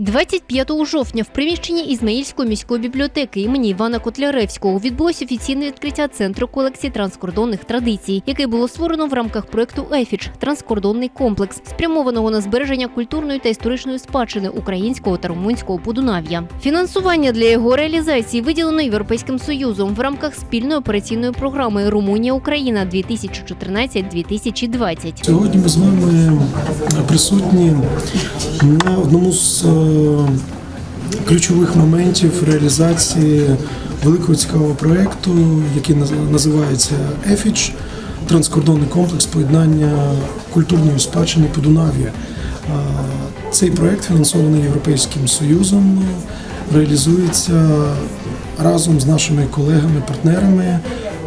25 жовтня в приміщенні Ізмаїльської міської бібліотеки імені Івана Котляревського відбулось офіційне відкриття центру колекції транскордонних традицій, який було створено в рамках проекту ЕФІЧ транскордонний комплекс, спрямованого на збереження культурної та історичної спадщини українського та румунського Подунав'я. Фінансування для його реалізації виділено Європейським союзом в рамках спільної операційної програми Румунія Україна 2014-2020. Сьогодні ми з вами присутні на одному з е, ключових моментів реалізації великого цікавого проєкту, який називається ЕФІЧ транскордонний комплекс поєднання культурної спадщини Подунав'я. Е, Цей проєкт фінансований Європейським Союзом, реалізується разом з нашими колегами-партнерами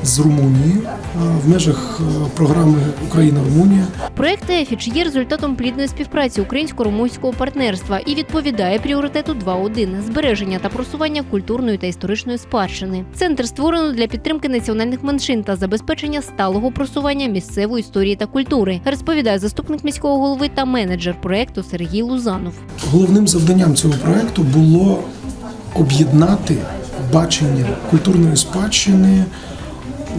з Румунії е, в межах е, програми Україна-Румунія. Проект ЕФІЧ є результатом плідної співпраці українсько-румунського партнерства і відповідає пріоритету 2.1 – збереження та просування культурної та історичної спадщини. Центр створено для підтримки національних меншин та забезпечення сталого просування місцевої історії та культури, розповідає заступник міського голови та менеджер проекту Сергій Лузанов. Головним завданням цього проекту було об'єднати бачення культурної спадщини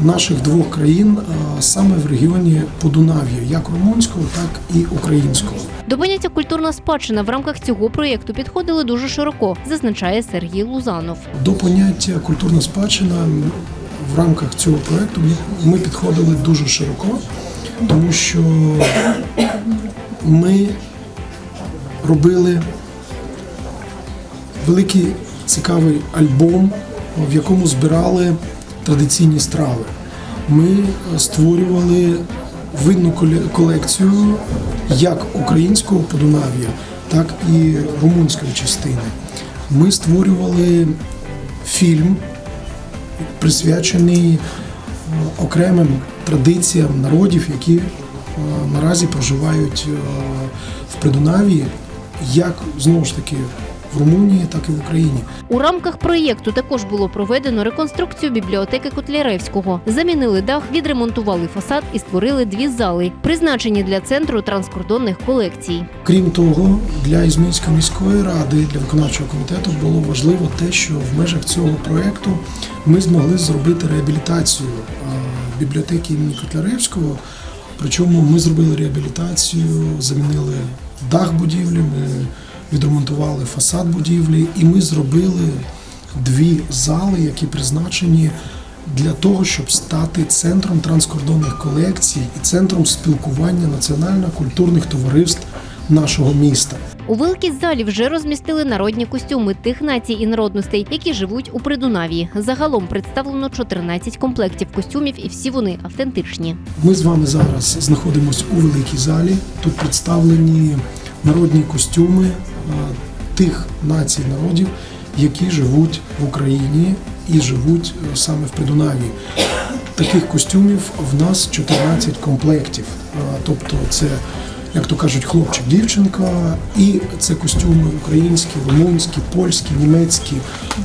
наших двох країн а, саме в регіоні Подунав'я, як румунського, так і українського. До поняття культурна спадщина в рамках цього проєкту підходили дуже широко, зазначає Сергій Лузанов. До поняття культурна спадщина в рамках цього проекту ми- ми підходили дуже широко, тому що ми робили великий цікавий альбом, в якому збирали традиційні страви. Ми е, створювали коле- колекцію як українського Подунав'я, так і румунської частини. Ми створювали фільм, присвячений е, окремим традиціям народів, які е, наразі проживають в Придунавії, як знову ж таки в Румунії, так і в Україні. У рамках проєкту також було проведено реконструкцію бібліотеки Котляревського. Замінили дах, відремонтували фасад і створили дві зали, призначені для центру транскордонних колекцій. Крім того, для Ізмаїльської міської ради, для виконавчого комітету було важливо те, що в межах цього проєкту ми змогли зробити реабілітацію е, бібліотеки імені Котляревського. Причому ми зробили реабілітацію, замінили дах будівлі, ми відремонтували фасад будівлі, і ми зробили дві зали, які призначені для того, щоб стати центром транскордонних колекцій і центром спілкування національно-культурних товариств нашого міста. У великій залі вже розмістили народні костюми тих націй і народностей, які живуть у Придунавії. Загалом представлено 14 комплектів костюмів, і всі вони автентичні. Ми з вами зараз знаходимося у великій залі. Тут представлені народні костюми е, тих націй народів, які живуть в Україні і живуть е, саме в Придунавії. Таких костюмів в нас 14 комплектів. Е, Тобто, це, як то кажуть, хлопчик, дівчинка, і це костюми українські, румунські, польські, німецькі,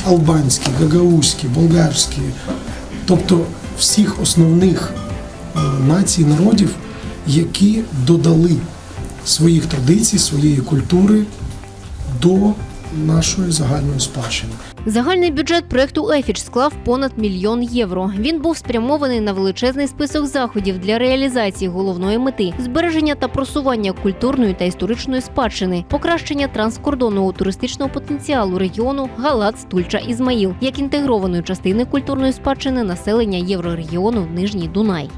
албанські, гагаузькі, болгарські. Тобто всіх основних націй, народів, які додали своїх традицій, своєї культури до нашої загальної спадщини. Загальний бюджет проекту ЕФІЧ склав понад мільйон євро. Він був спрямований на величезний список заходів для реалізації головної мети збереження та просування культурної та історичної спадщини, покращення транскордонного туристичного потенціалу регіону Галац, Тульча, Ізмаїл як інтегрованої частини культурної спадщини населення єврорегіону Нижній Дунай.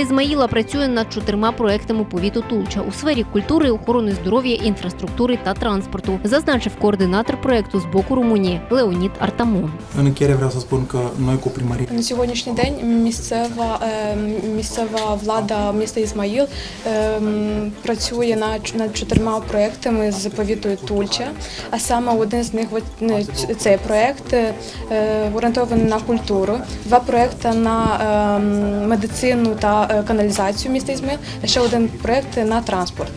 Громада Ізмаїла працює над чотирма проектами повіту Тулча у сфері культури, охорони здоров'я, інфраструктури та транспорту, зазначив координатор проекту з боку Румунії Леонід Артамон. На сьогоднішній день місцева, е, місцева влада міста Ізмаїл е, працює над, над чотирма проектами з повітою Тульча. А саме один з них цей проект е, орієнтований на культуру, два проекти на е, медицину та каналізацію міста Ізмаїл, ще один проект на транспорт.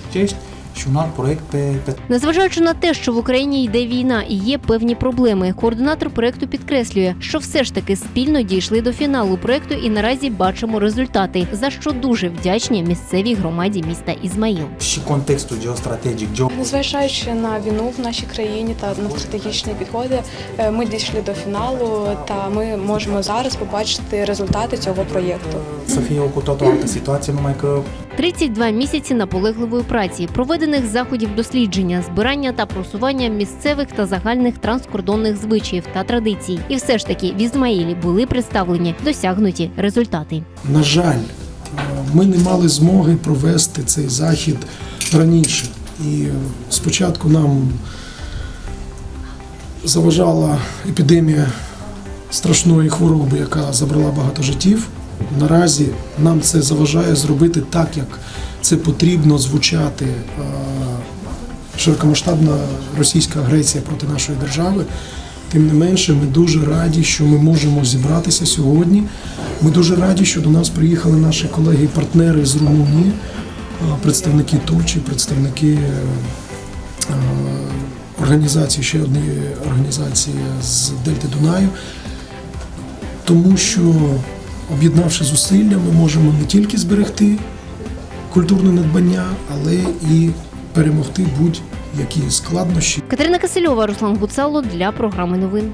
Незважаючи на те, що в Україні йде війна і є певні проблеми, координатор проекту підкреслює, що все ж таки спільно дійшли до фіналу проекту і наразі бачимо результати, за що дуже вдячні місцевій громаді міста Ізмаїл. geostrategic, Незважаючи на війну в нашій країні та на стратегічні підходи, е, ми дійшли до фіналу та ми можемо зараз побачити результати цього проєкту. să fie o cu totul altă situație, numai că 32 місяці наполегливої праці, проведених заходів дослідження, збирання та просування місцевих та загальних транскордонних звичаїв та традицій. І все ж таки в Ізмаїлі були представлені досягнуті результати. На жаль, е, ми не мали змоги провести цей захід раніше. І спочатку нам заважала епідемія страшної хвороби, яка забрала багато життів. Наразі нам це заважає зробити так, як це потрібно звучати. е, Широкомасштабна російська агресія проти нашої держави. Тим не менше, ми дуже раді, що ми можемо зібратися сьогодні. Ми дуже раді, що до нас приїхали наші колеги і партнери з Румунії, е, представники Турчі, представники е, організації, ще однієї організації з Дельти Дунаю. Тому що, об'єднавши зусилля, ми можемо не тільки зберегти культурне надбання, але і перемогти будь-які складнощі. Катерина Кисельова, Руслан Гуцало для програми новин.